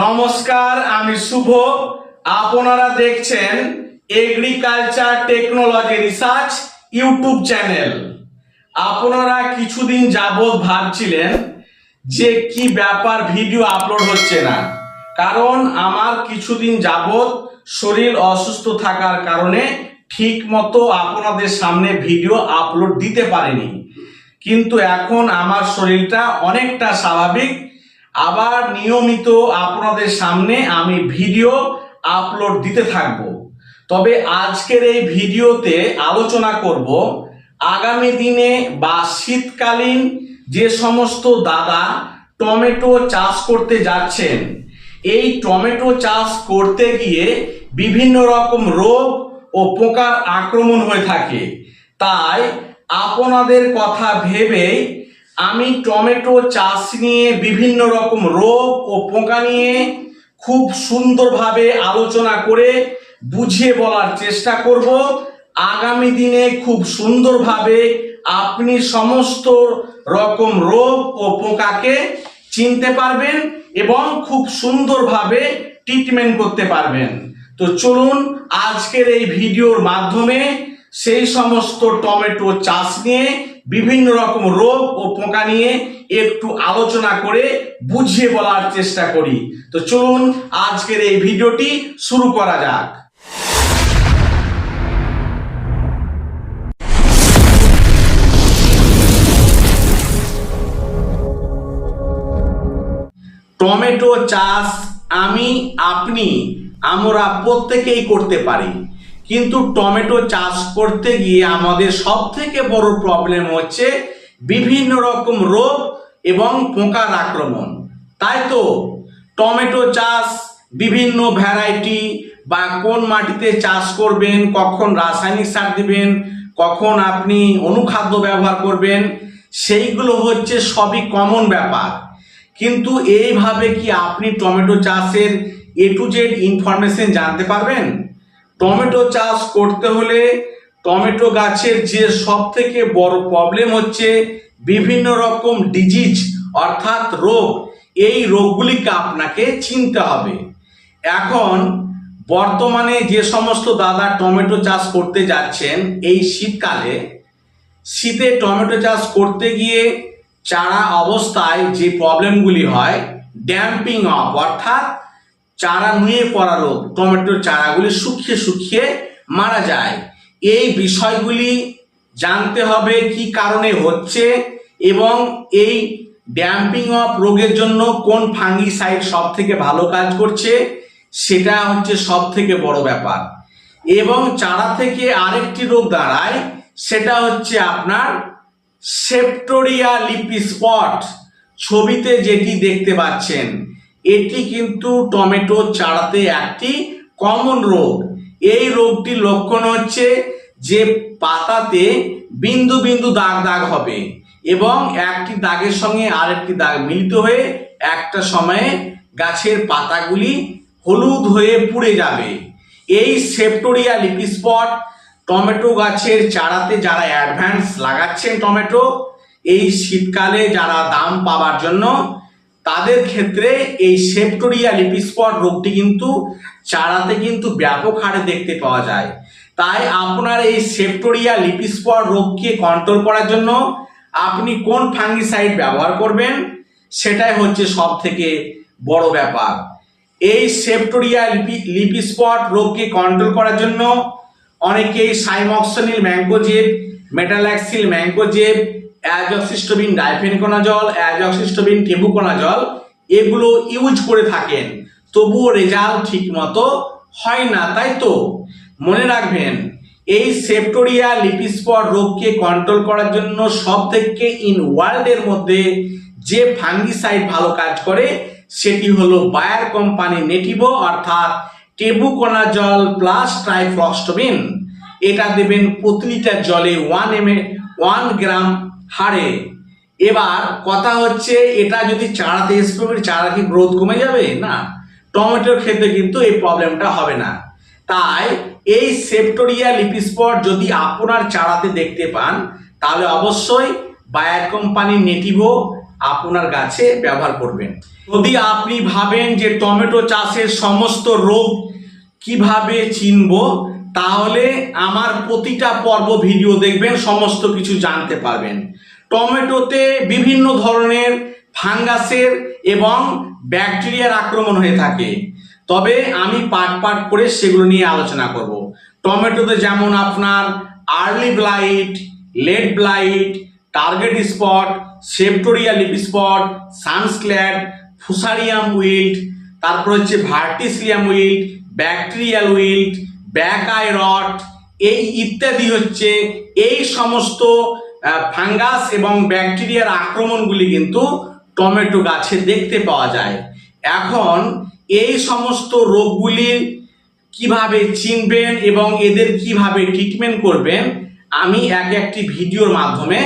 নমস্কার, আমি শুভ। আপনারা দেখছেন agriculture technology research YouTube channel আপনারা কিছুদিন যাবৎ ভাবছিলেন যে কি ব্যাপার ভিডিও আপলোড হচ্ছে না। কারণ আমার কিছুদিন যাবৎ শরীর অসুস্থ থাকার কারণে ঠিক মতো আপনাদের সামনে ভিডিও আপলোড দিতে পারিনি। কিন্তু এখন আমার শরীরটা অনেকটা স্বাভাবিক। আবার নিয়মিত আপনাদের সামনে আমি ভিডিও আপলোড দিতে থাকব। তবে আজকের এই ভিডিওতে আলোচনা করব আগামী দিনে বা শীতকালীন যে সমস্ত দাদা টমেটো চাষ করতে যাচ্ছেন, এই টমেটো চাষ করতে গিয়ে বিভিন্ন রকম রোগ ও পোকার আক্রমণ হয়ে থাকে। তাই আপনাদের কথা ভেবেই আমি টমেটো চাষ নিয়ে বিভিন্ন রকম রোগ ও পোকা নিয়ে খুব সুন্দরভাবে আলোচনা করে বুঝিয়ে বলার চেষ্টা করব। আগামী দিনে খুব সুন্দরভাবে আপনি সমস্ত রকম রোগ ও পোকাকে চিনতে পারবেন এবং খুব সুন্দরভাবে ট্রিটমেন্ট করতে পারবেন। তো চলুন আজকের এই ভিডিওর মাধ্যমে সেই সমস্ত টমেটো চাষ নিয়ে বিভিন্ন রকম রোগ ও পোকা নিয়ে একটু আলোচনা করে বুঝিয়ে বলার চেষ্টা করি। তো চলুন আজকের এই ভিডিওটি শুরু করা যাক। টমেটো চাষ আমি, আপনি, আমরা প্রত্যেকেই করতে পারি। কিন্তু টমেটো চাষ করতে গিয়ে আমাদের সব থেকে বড় প্রবলেম হচ্ছে বিভিন্ন রকম রোগ এবং পোকার আক্রমণ। তাই তো টমেটো চাষ বিভিন্ন ভ্যারাইটি বা কোন মাটিতে চাষ করবেন, কখন রাসায়নিক সার দিবেন, কখন আপনি অনুখাদ্য ব্যবহার করবেন, সেইগুলো হচ্ছে সবই কমন ব্যাপার। কিন্তু এইভাবে কি আপনি টমেটো চাষের এ টু জেড ইনফরমেশন জানতে পারবেন? টমেটো চাষ করতে হলে টমেটো গাছের যে সব থেকে বড় প্রবলেম হচ্ছে বিভিন্ন রকম ডিজিজ অর্থাৎ রোগ। এই রোগগুলিকে আপনাকে চিনতে হবে। এখন বর্তমানে যে সমস্ত দাদা টমেটো চাষ করতে যাচ্ছেন, এই শীতকালে শীতে টমেটো চাষ করতে গিয়ে চারা অবস্থায় যে প্রবলেমগুলি হয় ড্যাম্পিং অফ অর্থাৎ চারা নুয়ে পড়া রোগ, টমেটোর চারাগুলি শুকিয়ে শুকিয়ে মারা যায়। এই বিষয়গুলি জানতে হবে কি কারণে হচ্ছে এবং এই ড্যাম্পিং অফ রোগের জন্য কোন ফাঙ্গিসাইড সব থেকে ভালো কাজ করছে, সেটা হচ্ছে সব থেকে বড় ব্যাপার। এবং চারা থেকে আরেকটি রোগ দাঁড়ায়, সেটা হচ্ছে আপনার সেপ্টোরিয়া লিপি স্পট ছবিতে যেটি দেখতে পাচ্ছেন। এটি কিন্তু টমেটো চারাতে একটি কমন রোগ। এই রোগটির লক্ষণ হচ্ছে যে পাতাতে বিন্দু বিন্দু দাগ দাগ হবে এবং একটি দাগের সঙ্গে আরেকটি দাগ মিলিত হয়ে একটা সময়ে গাছের পাতাগুলি হলুদ হয়ে পুড়ে যাবে। এই সেপ্টোরিয়া লিপি স্পট টমেটো গাছের চারাতে যারা অ্যাডভান্স লাগাচ্ছেন টমেটো, এই শীতকালে যারা দাম পাবার জন্য তাদের ক্ষেত্রে এই সেপ্টোরিয়া লিপিস্পট রোগটি কিন্তু চারাতে কিন্তু ব্যাপক হারে দেখতে পাওয়া যায়। তাই আপনার এই সেপ্টোরিয়া লিপিস্পট রোগকে কন্ট্রোল করার জন্য আপনি কোন ফাঙ্গিসাইড ব্যবহার করবেন, সেটাই হচ্ছে সব থেকে বড় ব্যাপার। এই সেপ্টোরিয়া লিপি লিপিস্পট রোগকে কন্ট্রোল করার জন্য অনেকেই cymoxanil mancozeb metalaxyl mancozeb azoxystrobin difenoconazole azoxystrobin tebuconazole এগুলো ইউজ করে থাকেন। তবুও রেজাল্ট ঠিক মতো হয় না, তাই তো? মনে রাখবেন, এই সেপ্টোরিয়া লিপিস্পট রোগকে কন্ট্রোল করার জন্য সব থেকে ইন ওয়ার্ল্ডের মধ্যে যে ফাঙ্গিসাইড ভালো কাজ করে, সেটি হলো বায়ার কোম্পানি নেটিভো অর্থাৎ টেবুকোনাজল প্লাস ট্রাইফ্লক্সটোবিন এটা দেবেন প্রতি লিটার জলে ওয়ান এম ওয়ান গ্রাম হারে। এবার কথা হচ্ছে, এটা যদি চারাতে স্প্রে করি চারা কি গ্রোথ কমে যাবে? না। টমেটোর ক্ষেত্রে কিন্তু এই প্রবলেমটা হবে না। তাই এই সেপ্টোরিয়া লিপিস্পট যদি আপনার চারাতে দেখতে পান, তাহলে অবশ্যই বায়ার কোম্পানির নেটিভো আপনার গাছে ব্যবহার করবেন। যদি আপনি ভাবেন যে টমেটো চাষের সমস্ত রোগ কীভাবে চিনব তাহলে আমার প্রতিটা পর্ব ভিডিও দেখবেন, সমস্ত কিছু জানতে পারবেন। টমেটোতে বিভিন্ন ধরনের ফাঙ্গাসের এবং ব্যাকটেরিয়ার আক্রমণ হয়ে থাকে। তবে আমি পাট পাট করে সেগুলো নিয়ে আলোচনা করব। টমেটোতে যেমন আপনার early blight, late blight, target spot septoria leaf spot sunscald fusarium wilt তারপর হচ্ছে verticillium wilt bacterial wilt buckeye rot, এই ইত্যাদি হচ্ছে এই সমস্ত ফাঙ্গাস এবং ব্যাকটেরিয়ার আক্রমণগুলি কিন্তু টমেটো গাছে দেখতে পাওয়া যায়। এখন এই সমস্ত রোগগুলি কীভাবে চিনবেন এবং এদের কীভাবে ট্রিটমেন্ট করবেন, আমি এক একটি ভিডিওর মাধ্যমে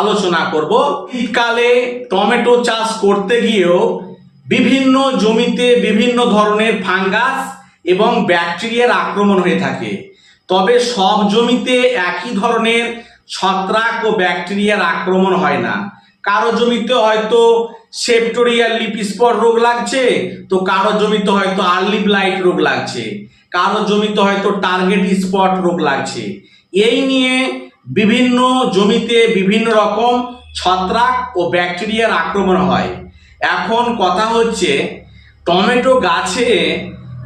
আলোচনা করব। শীতকালে টমেটো চাষ করতে গিয়েও বিভিন্ন জমিতে বিভিন্ন ধরনের ফাঙ্গাস এবং ব্যাকটেরিয়ার আক্রমণ হয়ে থাকে। তবে সব জমিতে একই ধরনের ছত্রাক ও ব্যাকটেরিয়ার আক্রমণ হয় না। কারও জমিতে হয়তো সেপ্টোরিয়াল লিপ স্পট রোগ লাগছে, তো কারও জমিতে হয়তো আর্লি ব্লাইট রোগ লাগছে। কারও জমিতে হয়তো টার্গেট স্পট রোগ লাগছে। এই নিয়ে বিভিন্ন জমিতে বিভিন্ন রকম ছত্রাক ও ব্যাকটেরিয়ার আক্রমণ হয়। এখন কথা হচ্ছে, টমেটো গাছে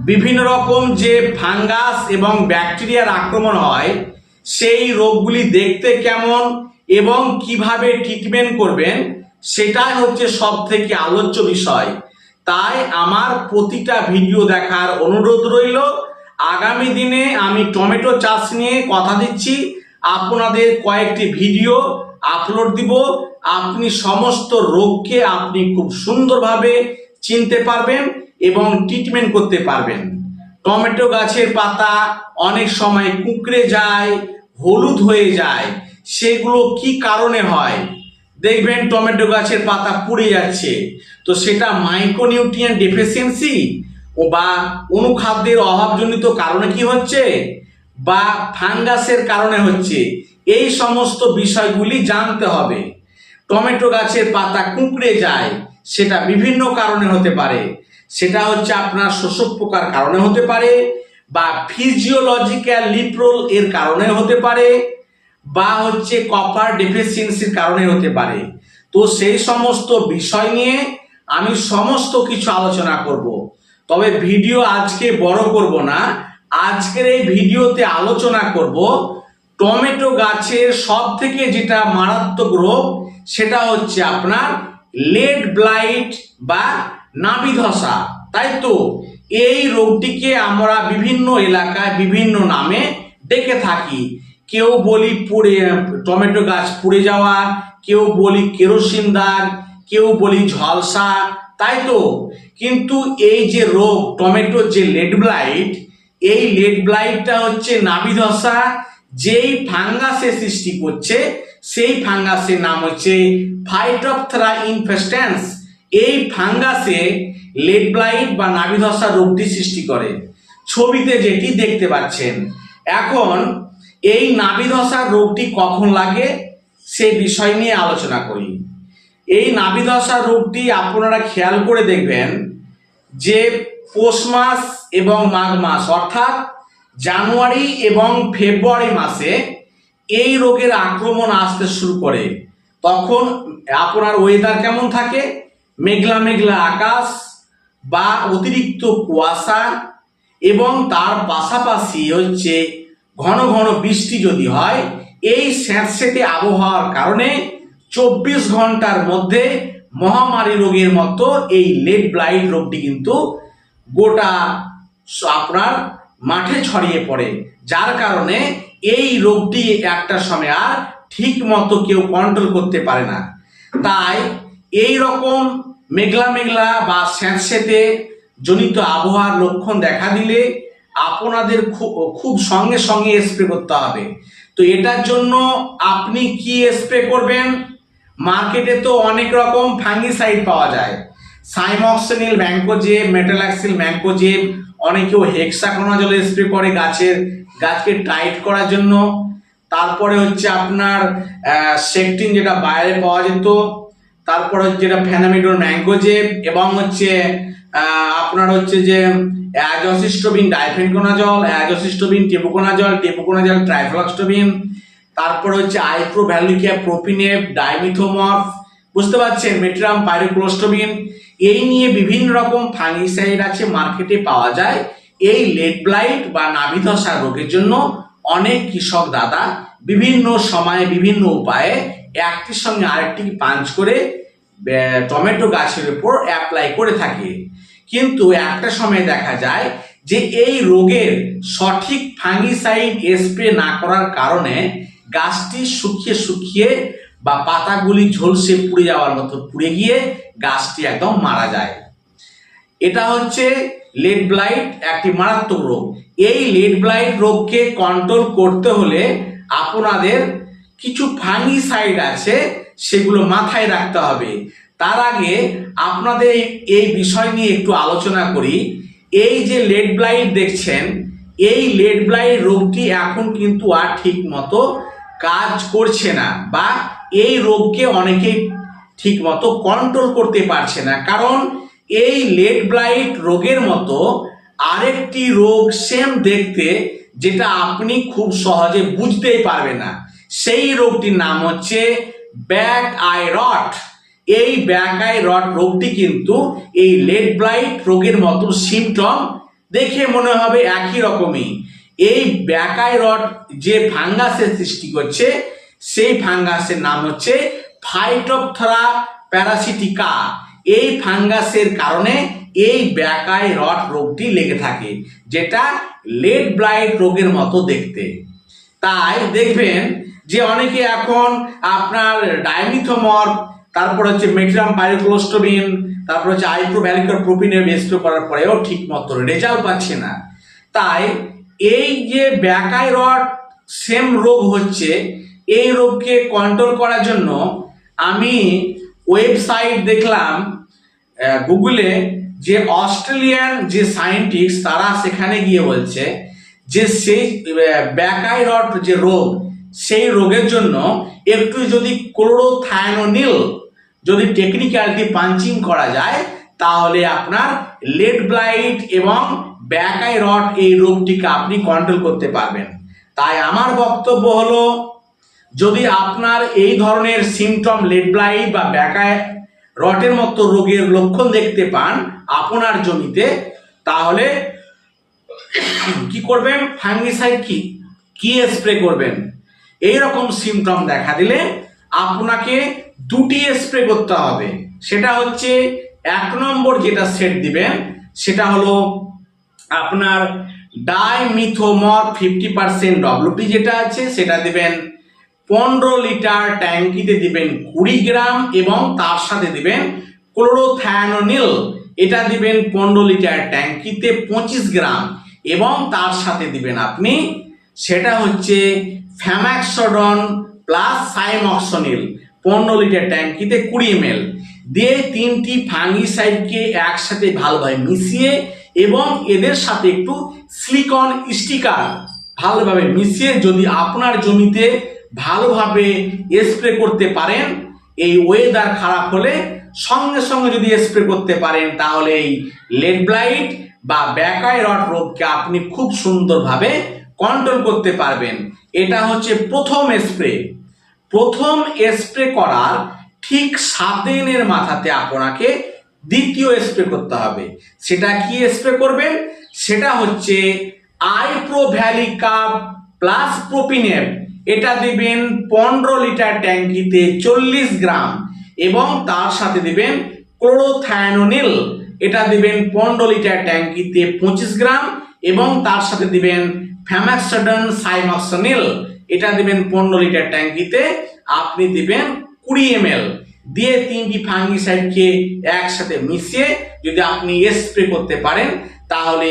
বিভিন্ন রকম যে ফাঙ্গাস এবং ব্যাকটেরিয়ার আক্রমণ হয়, সেই রোগগুলি দেখতে কেমন এবং কীভাবে ট্রিটমেন্ট করবেন, সেটাই হচ্ছে সব থেকে আলোচ্য বিষয়। তাই আমার প্রতিটা ভিডিও দেখার অনুরোধ রইল। আগামী দিনে আমি টমেটো চাষ নিয়ে কথা দিচ্ছি। আপনাদের কয়েকটি ভিডিও আপলোড দিব। আপনি সমস্ত রোগকে আপনি খুব সুন্দরভাবে চিনতে পারবেন। এবং ট্রিটমেন্ট করতে পারবেন। টমেটো গাছের পাতা অনেক সময় কুঁকড়ে যায়, হলুদ হয়ে যায়, সেগুলো কি কারণে হয়? দেখবেন টমেটো গাছের পাতা পুড়ে যাচ্ছে। তো সেটা মাইক্রোনিউট্রিয়ান ডেফিসিয়েন্সি বা অনুখাদ্যের অভাবজনিত কারণে কি হচ্ছে? বা ফাঙ্গাসের কারণে হচ্ছে। এই সমস্ত বিষয়গুলি জানতে হবে। টমেটো গাছের পাতা কুঁকড়ে যায়, সেটা বিভিন্ন কারণে হতে পারে। সেটা হচ্ছে আপনার শোষক পোকার কারণে হতে পারে, বা ফিজিওলজিক্যাল লিপ্রোল এর কারণে হতে পারে, বা হচ্ছে কপার ডেফিসিয়েন্সির কারণে হতে পারে। তো সেই সমস্ত বিষয় নিয়ে আমি সমস্ত কিছু আলোচনা করব। তবে ভিডিও আজকে বড় করব না, আজকের এই ভিডিওতে আলোচনা করব টমেটো গাছের সব থেকে যেটা মারাত্মক রোগ, সেটা হচ্ছে আপনার লেড ব্লাইট বা নাভি ধসা তাই তো এই রোগটিকে আমরা বিভিন্ন এলাকায় বিভিন্ন নামে ডেকে থাকি। কেউ বলি পুড়ে, টমেটো গাছ পুড়ে যাওয়া, কেউ বলি কেরোসিন দাগ, কেউ বলি ঝলসা, তাই তো। কিন্তু এই যে রোগ টমেটোর যে লেড ব্লাইট, এই লেড ব্লাইটটা হচ্ছে নাভি ধসা যেই ফাঙ্গাসে সৃষ্টি করছে, সেই ফাঙ্গাসের নাম হচ্ছে ফাইটোপথেরা ইনফেস্টেন্স। এই ফাঙ্গাসে লেড ব্লাইট বা নাভি ধসা রোগটি সৃষ্টি করে। ছবিতে যেটি দেখতে পাচ্ছেন। এখন এই নাভি ধসার রোগটি কখন লাগে সে বিষয় নিয়ে আলোচনা করি। এই নাভি ধসা রোগটি আপনারা খেয়াল করে দেখবেন যে পৌষ মাস এবং মাঘ মাস, অর্থাৎ জানুয়ারি এবং ফেব্রুয়ারি মাসে এই রোগের আক্রমণ আসতে শুরু করে। তখন আপনার ওয়েদার কেমন থাকে? মেঘলা মেঘলা আকাশ বা অতিরিক্ত কুয়াশা এবং তার পাশাপাশি হচ্ছে ঘন ঘন বৃষ্টি যদি হয়, এই স্যাঁতস্যাঁতে আবহাওয়ার কারণে চব্বিশ ঘণ্টার মধ্যে মহামারী রোগের মতো এই লেড ব্লাইট রোগটি কিন্তু গোটা আপনার মাঠে ছড়িয়ে পড়ে। যার কারণে এই রোগটি একটা সময় আর ঠিক মতো কেউ কন্ট্রোল করতে পারে না। তাই এই রকম মেঘলা মেঘলা বা স্যাঁতস্যাঁতে জনিত আবহাওয়ার লক্ষণ দেখা দিলে আপনাদের খুব খুব সঙ্গে সঙ্গে স্প্রে করতে হবে। তো এটার জন্য আপনি কি স্প্রে করবেন? মার্কেটে তো অনেক রকম ফাঙ্গিসাইড পাওয়া যায়। সাইমক্সিনিল ম্যাঙ্কোজেব মেটালাক্সিল ম্যাঙ্কোজেব অনেকেও হেক্সাকোনাজল স্প্রে করে গাছের, গাছকে টাইট করার জন্য। তারপরে হচ্ছে আপনার সেকটিন যেটা বাইরে পাওয়া যেত তারপর হচ্ছে যেটা ফেনামিডোর ম্যাঙ্গোজেব এবং হচ্ছে আপনার হচ্ছে যে অ্যাজোসিস্টোবিন ডাইফেনকোনাজল, অ্যাজোসিস্টোবিন টেবুকোনাজল টেবুকোনাজল ট্রাইফ্লক্সটোবিন, তারপর হচ্ছে আইপ্রো ভ্যালিকিয়া প্রোপিনেপ ডাইমিথোমর্ফ, বুঝতে পারছেন? মেট্রাম পাইরোক্লোস্টোবিন, এই নিয়ে বিভিন্ন রকম ফাঙ্গিসাইড আছে মার্কেটে পাওয়া যায়। এই লেড ব্লাইট বা নাভিধসা রোগের জন্য অনেক কৃষক দাদা বিভিন্ন সময়ে বিভিন্ন উপায়ে একটির সঙ্গে আরেকটি পাঞ্চ করে টমেটো গাছের উপর অ্যাপ্লাই করে থাকে। কিন্তু একটা সময় দেখা যায় যে এই রোগের সঠিক ফাঙ্গিসাইড স্প্রে না করার কারণে গাছটি শুকিয়ে শুকিয়ে বা পাতাগুলি ঝলসে পুড়ে যাওয়ার মতো পুড়ে গিয়ে গাছটি একদম মারা যায়। এটা হচ্ছে লেড ব্লাইট একটি মারাত্মক রোগ। এই লেড ব্লাইট রোগকে কন্ট্রোল করতে হলে আপনাদের কিছু ফানি ফাঙ্গিসাইড আছে, সেগুলো মাথায় রাখতে হবে। তার আগে আপনাদের এই- বিষয় নিয়ে একটু আলোচনা করি। এই যে লেড ব্লাইট দেখছেন, এই লেড ব্লাইট রোগটি এখন কিন্তু আর ঠিক মতো কাজ করছে না বা এই রোগকে অনেকেই ঠিক মতো কন্ট্রোল করতে পারছে না। কারণ এই লেড ব্লাইট রোগের মতো আরেকটি রোগ সেম দেখতে, যেটা আপনি খুব সহজে বুঝতেই পারবে না। সেই রোগটির নাম হচ্ছে ব্যাক আই রট। এই ব্যাক আই রট রোগটি কিন্তু এই লেড ব্লাইট রোগের মতো সিমটম দেখে মনে হবে একই রকমই। এই ব্যাক আই রড যে ফাঙ্গাসের সৃষ্টি করছে, সেই ফাঙ্গাসের নাম হচ্ছে ফাইটোপথরা প্যারাসিটিকা এই ফাঙ্গাসের কারণে এই ব্যাকাই রড রোগটি লেগে থাকে, যেটা লেড ব্লাইট রোগের মতো দেখতে। তাই দেখবেন যে অনেকে এখন আপনার ডায়মিথোমর তারপর হচ্ছে মেট্রাম পাইরোক্লোস্টোবিন, তারপর হচ্ছে আইপ্রোভ্যালিকর প্রোপিনের স্প্রে করার পরেও ঠিক মতো রেজাল্ট পাচ্ছে না। তাই এই যে ব্যাকাই রড সেম রোগ হচ্ছে, এই রোগকে কন্ট্রোল করার জন্য আমি ওয়েবসাইট দেখলাম গুগলে যে অস্ট্রেলিয়ান যে সায়েন্টিস্ট তারা সেখানে গিয়ে বলছে যে সেই ব্যাকাই রড যে রোগ সেই রোগের জন্য একটু যদি ক্লোরোথায়ানোনিল যদি টেকনিক্যালটি পাঞ্চিং করা যায়, তাহলে আপনার লেড ব্লাইট এবং ব্যাকাই রড এই রোগটিকে আপনি কন্ট্রোল করতে পারবেন। তাই আমার বক্তব্য হলো, যদি আপনার এই ধরনের সিমটম লেড ব্লাইট বা ব্যাকায় রটের মতো রোগের লক্ষণ দেখতে পান আপনার জমিতে, তাহলে কি করবেন? ফাঙ্গিসাইড কি? কি স্প্রে করবেন? এই রকম সিমটম দেখা দিলে আপনাকে দুটি স্প্রে করতে হবে। সেটা হচ্ছে এক নম্বর যেটা সেট দিবেন, সেটা হলো আপনার ডাইমিথোমর ফিফটি পার্সেন্ট ডব্লিউপি যেটা আছে, সেটা দিবেন পনেরো লিটার ট্যাঙ্কিতে দিবেন কুড়ি গ্রাম এবং তার সাথে দিবেন ক্লোরোথায়ানোনিল এটা দিবেন পনেরো লিটার ট্যাঙ্কিতে পঁচিশ গ্রাম এবং তার সাথে দিবেন আপনি, সেটা হচ্ছে ফ্যামাক্সডন প্লাস সাইমক্সনিল পনেরো লিটার ট্যাঙ্কিতে কুড়ি এম দিয়ে তিনটি ফাঙ্গিসাইডকে একসাথে ভালোভাবে মিশিয়ে এবং এদের সাথে একটু সিলিকন স্টিকার ভালোভাবে মিশিয়ে যদি আপনার জমিতে ভালোভাবে স্প্রে করতে পারেন, এই ওয়েদার খারাপ হলে সঙ্গে সঙ্গে যদি স্প্রে করতে পারেন, তাহলে এই লেড ব্লাইট বা ব্যাকাই রড রোগকে আপনি খুব সুন্দরভাবে কন্ট্রোল করতে পারবেন। এটা হচ্ছে প্রথম স্প্রে প্রথম স্প্রে করার ঠিক সাত দিনের মাথাতে আপনাকে দ্বিতীয় স্প্রে করতে হবে। সেটা কি স্প্রে করবেন? সেটা হচ্ছে iprovalicarb plus propineb এটা দিবেন পনেরো লিটার ট্যাঙ্কিতে চল্লিশ গ্রাম এবং তার সাথে দিবেন ক্লোরোথায়ানোনিল। এটা দিবেন পনেরো লিটার ট্যাঙ্কিতে পঁচিশ গ্রাম এবং তার সাথে দিবেন ফ্যামাক্সাডন সাইমক্সনিল এটা দিবেন পনেরো লিটার ট্যাঙ্কিতে, আপনি দিবেন কুড়ি এম দিয়ে তিনটি ফাঙ্গিসাইডকে একসাথে মিশিয়ে যদি আপনি স্প্রে করতে পারেন, তাহলে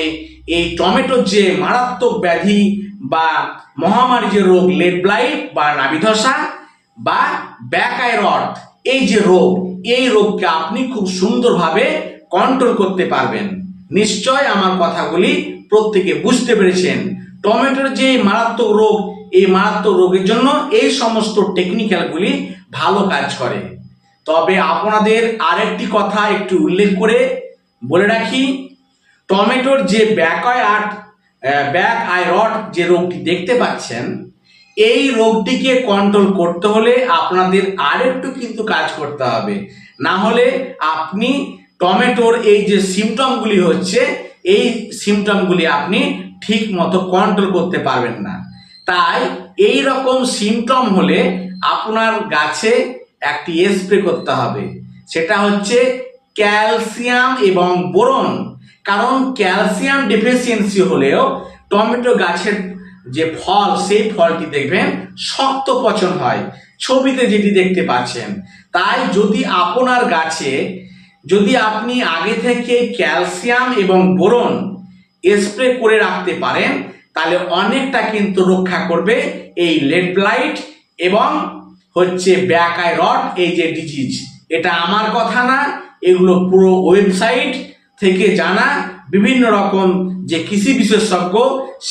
এই টমেটোর যে মারাত্মক ব্যাধি বা মহামারী যে রোগ, লেড ব্লাইট বা নাভিধসা বা ব্যাকাই রড এই যে রোগ, এই রোগকে আপনি খুব সুন্দরভাবে কন্ট্রোল করতে পারবেন। নিশ্চয় আমার কথাগুলি প্রত্যেকে বুঝতে পেরেছেন। টমেটোর যে মারাত্মক রোগ, এই মারাত্মক রোগের জন্য এই সমস্ত টেকনিক্যালগুলি ভালো কাজ করে। তবে আপনাদের আরেকটি কথা একটু উল্লেখ করে বলে রাখি, টমেটোর যে buckeye rot buckeye rot যে রোগটি দেখতে পাচ্ছেন, এই রোগটিকে কন্ট্রোল করতে হলে আপনাদের আরেকটু কিন্তু কাজ করতে হবে। না হলে আপনি টমেটোর এই যে সিমটমগুলি হচ্ছে এই সিমটমগুলি আপনি ঠিক মতো কন্ট্রোল করতে পারবেন না। তাই এই রকম সিমটম হলে আপনার গাছে একটি স্প্রে করতে হবে। সেটা হচ্ছে ক্যালসিয়াম এবং বোরন। কারণ ক্যালসিয়াম ডেফিসিয়েন্সি হলেও টমেটো গাছের যে ফল, সেই ফলটি দেখবেন শক্ত পচন হয়। ছবিতে যেটি দেখতে পাচ্ছেন, তাই যদি আপনার গাছে যদি আপনি আগে থেকে ক্যালসিয়াম এবং বোরন স্প্রে করে রাখতে পারেন, তাহলে অনেকটা কিন্তু রক্ষা করবে এই লেড ব্লাইট এবং হচ্ছে ব্যাক আই রড এই যে ডিজিজ এটা আমার কথা না, এগুলো পুরো ওয়েবসাইট থেকে জানা, বিভিন্ন রকম যে কৃষি বিশেষজ্ঞ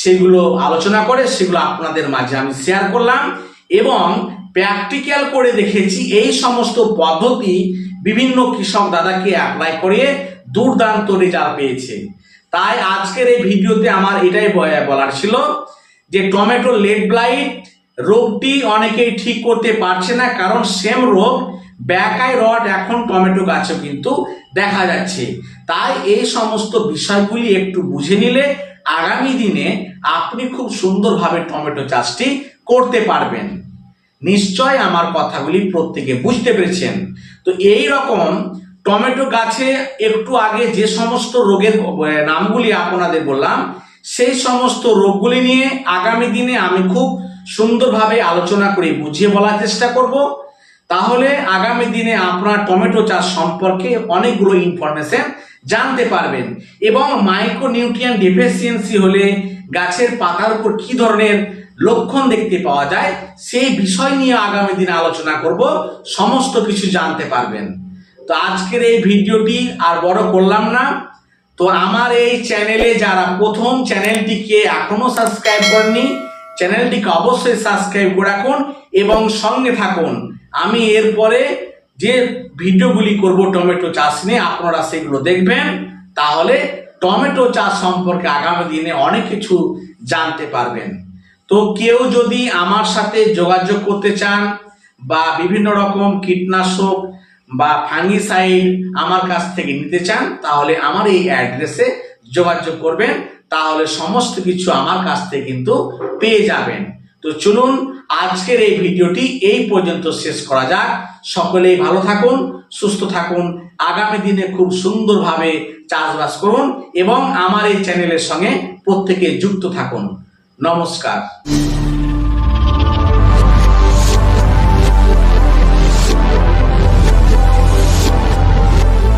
সেগুলো আলোচনা করে, সেগুলো আপনাদের মাঝে আমি শেয়ার করলাম এবং প্র্যাকটিক্যাল করে দেখেছি এই সমস্ত পদ্ধতি বিভিন্ন কৃষক দাদাকে অ্যাপ্লাই করিয়ে দুর্দান্ত রেজাল্ট পেয়েছে। তাই আজকের এই ভিডিওতে আমার এটাই বলার ছিল যে টমেটো লেড ব্লাইট রোগটি অনেকেই ঠিক করতে পারছে না, কারণ সেম রোগ ব্যাকাই রড এখন টমেটো গাছেও কিন্তু দেখা যাচ্ছে। তাই এই সমস্ত বিষয়গুলি একটু বুঝে নিলে আগামী দিনে আপনি খুব সুন্দরভাবে টমেটো চাষটি করতে পারবেন। নিশ্চয় আমার কথাগুলি প্রত্যেকে বুঝতে পেরেছেন। তো এই রকম টমেটো গাছে একটু আগে যে সমস্ত রোগের নামগুলি আপনাদের বললাম, সেই সমস্ত রোগগুলি নিয়ে আগামী দিনে আমি খুব সুন্দরভাবে আলোচনা করে বুঝিয়ে বলার চেষ্টা করব। তাহলে আগামী দিনে আপনার টমেটো চাষ সম্পর্কে অনেকগুলো ইনফরমেশন জানতে পারবেন এবং মাইক্রো নিউট্রিয়েন্ট ডেফিসিয়েন্সি হলে গাছের পাতার উপর কি ধরনের লক্ষণ দেখতে পাওয়া যায়। সেই বিষয় নিয়ে আগামী দিনে আলোচনা করব। সমস্ত কিছু জানতে পারবেন। তো আজকের এই ভিডিওটি আর বড় করলাম না। তো আমার এই চ্যানেলে যারা প্রথম, চ্যানেলটিকে এখনও সাবস্ক্রাইব করেনি চ্যানেলটিকে অবশ্যই সাবস্ক্রাইব করে রাখুন এবং সঙ্গে থাকুন। আমি এরপরে যে ভিডিওগুলি করব টমেটো চাষ নিয়ে, আপনারা সেগুলো দেখবেন। তাহলে টমেটো চাষ সম্পর্কে আগামী দিনে অনেক কিছু জানতে পারবেন। তো কেউ যদি আমার সাথে যোগাযোগ করতে চান বা বিভিন্ন রকম কীটনাশক বা ফাঙ্গিসাইড আমার কাছ থেকে নিতে চান, তাহলে আমার এই অ্যাড্রেসে যোগাযোগ করবেন। তাহলে সমস্ত কিছু আমার কাছ থেকে কিন্তু পেয়ে যাবেন। তো চলুন, আজকের এই ভিডিওটি এই পর্যন্ত শেষ করা যাক। সকলেই ভালো থাকুন, সুস্থ থাকুন, আগামী দিনে খুব সুন্দরভাবে চাষবাস করুন এবং আমার এই চ্যানেলের সঙ্গে প্রত্যেকে যুক্ত থাকুন। নমস্কার